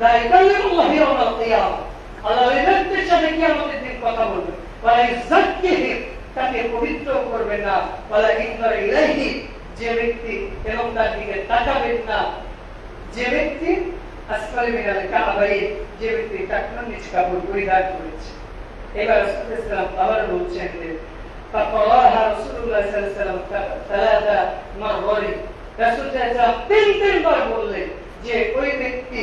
লা ইকাল্লিমুল্লাহ ইয়াউমাল কিয়ামা আল্লাহ ওই ব্যক্তির সাথে কিয়ামতের দিন কথা বলবে ওয়ালা ইউযাক্কিহি তাকে পবিত্র করবে না ওয়ালা ইনজার ইলাইহি যে ব্যক্তি এবং তার দিকে তাকাবেন না যে ব্যক্তি আসফাল মিনাল কাবাই যে ব্যক্তি টাকনার নিচে কাপড় পরিধান করেছে এবার রাসূলুল্লাহ সাল্লাল্লাহু আলাইহি আবার বলছেন যে فقراها رسول الله صلى الله عليه وسلم ثلاث مرات রাসূল সাল্লাল্লাহু তিন তিনবার বললেন যে ওই ব্যক্তি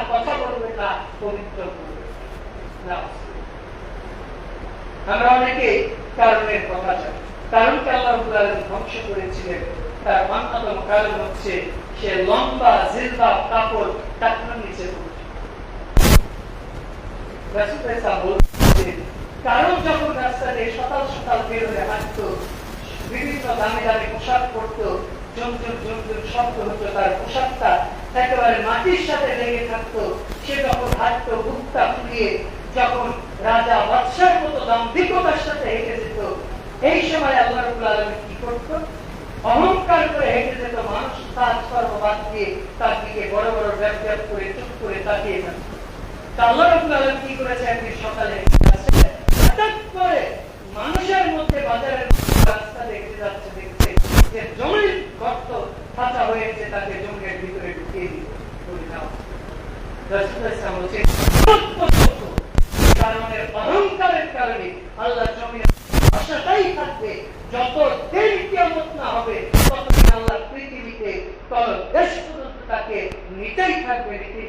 না কথা বলবেন না, পবিত্র করবেন না আমরা অনেকে কারণের কথা জানি। কারণকে আল্লাহ ধ্বংস করেছিলেন? তার অন্যতম কারণ হচ্ছে সে লম্বা জিলবা কাপড় টাকনোর নিচে কারণ যখন রাস্তা দিয়ে সকাল সকাল বের হাঁটতো, বিভিন্ন দামি দামি পোশাক পরতো, ঝুমঝুম ঝুমঝুম শব্দ হতো তার পোশাকটা একেবারে মাটির সাথে লেগে থাকতো, সে যখন হাঁটতো বুকটা ফুলিয়ে যখন রাজা বাদশার মতো দাম্ভিকতার সাথে হেঁটে যেত, এই সময় আল্লাহ রবুল আলমী কি করতো? অহংকার করে হেঁটে যেত, মানুষ বাদ দিয়ে তার দিকে বড় বড় ব্যাপ করে চুপ করে তাকিয়ে থাকতো। আল্লাহ রবুল আলম কি করেছে একদিন সকালে হঠাৎ করে মানুষের মধ্যে বাজারের রাস্তা দেখতে যাচ্ছে দেখছে যে জমির গর্ত ফাঁকা হয়েছে, তাকে জমির ভিতরে ঢুকিয়ে দিল বলে দাও। রাসূলুল্লাহ সাল্লাল্লাহু আলাইহি ওয়াসাল্লাম বলছেন, কারণের অহংকারের কারণে আল্লাহ জমির ভাষাটাই থাকবে যত দিন কিয়ামত না হবে ততদিন আল্লাহ পৃথিবীতে তল দেশ পর্যন্ত তাকে নিতেই থাকবে নিতেই